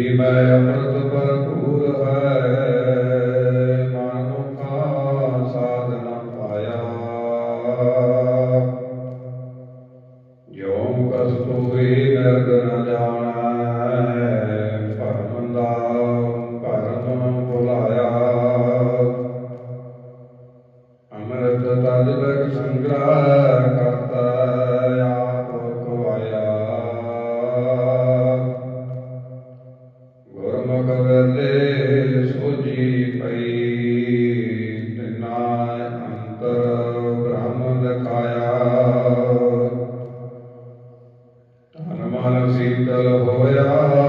भीमय अमृत पर ਧੰਨ ਮਾਨਕ ਸੀਤਲ ਹੋਇਆ